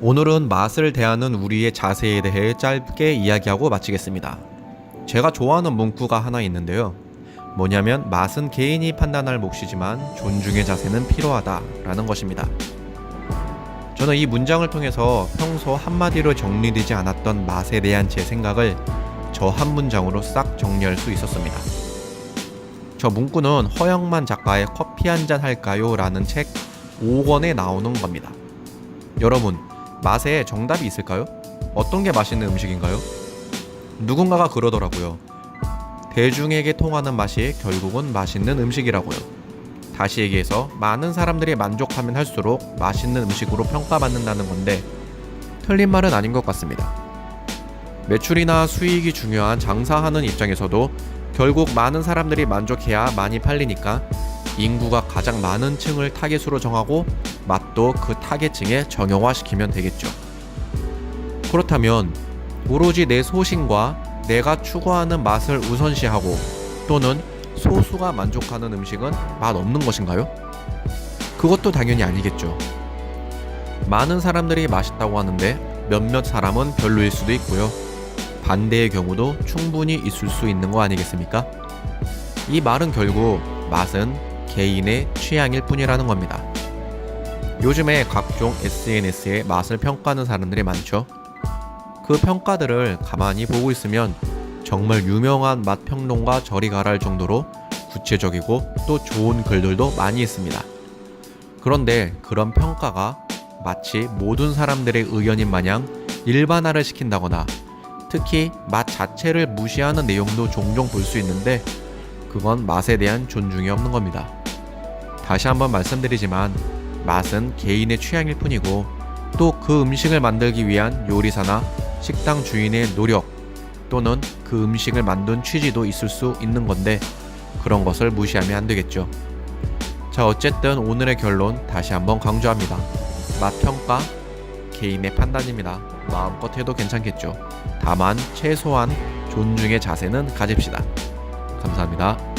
오늘은 맛을 대하는 우리의 자세에 대해 짧게 이야기하고 마치겠습니다. 제가 좋아하는 문구가 하나 있는데요. 뭐냐면 맛은 개인이 판단할 몫이지만 존중의 자세는 필요하다라는 것입니다. 저는 이 문장을 통해서 평소 한마디로 정리되지 않았던 맛에 대한 제 생각을 저 한 문장으로 싹 정리할 수 있었습니다. 저 문구는 허영만 작가의 커피 한 잔 할까요? 라는 책 5권에 나오는 겁니다. 여러분, 맛에 정답이 있을까요? 어떤 게 맛있는 음식인가요? 누군가가 그러더라고요. 대중에게 통하는 맛이 결국은 맛있는 음식이라고요. 다시 얘기해서 많은 사람들이 만족하면 할수록 맛있는 음식으로 평가받는다는 건데 틀린 말은 아닌 것 같습니다. 매출이나 수익이 중요한 장사하는 입장에서도 결국 많은 사람들이 만족해야 많이 팔리니까 인구가 가장 많은 층을 타겟으로 정하고 맛도 그 타겟층에 정형화시키면 되겠죠. 그렇다면 오로지 내 소신과 내가 추구하는 맛을 우선시하고 또는 소수가 만족하는 음식은 맛 없는 것인가요? 그것도 당연히 아니겠죠. 많은 사람들이 맛있다고 하는데 몇몇 사람은 별로일 수도 있고요. 반대의 경우도 충분히 있을 수 있는 거 아니겠습니까? 이 말은 결국 맛은 개인의 취향일 뿐이라는 겁니다. 요즘에 각종 SNS에 맛을 평가하는 사람들이 많죠. 그 평가들을 가만히 보고 있으면 정말 유명한 맛 평론가 저리 가랄 정도로 구체적이고 또 좋은 글들도 많이 있습니다. 그런데 그런 평가가 마치 모든 사람들의 의견인 마냥 일반화를 시킨다거나 특히 맛 자체를 무시하는 내용도 종종 볼 수 있는데 그건 맛에 대한 존중이 없는 겁니다. 다시 한번 말씀드리지만 맛은 개인의 취향일 뿐이고 또 그 음식을 만들기 위한 요리사나 식당 주인의 노력 또는 그 음식을 만든 취지도 있을 수 있는 건데 그런 것을 무시하면 안 되겠죠. 자, 어쨌든 오늘의 결론 다시 한번 강조합니다. 맛 평가 개인의 판단입니다. 마음껏 해도 괜찮겠죠. 다만 최소한 존중의 자세는 가집시다. 감사합니다.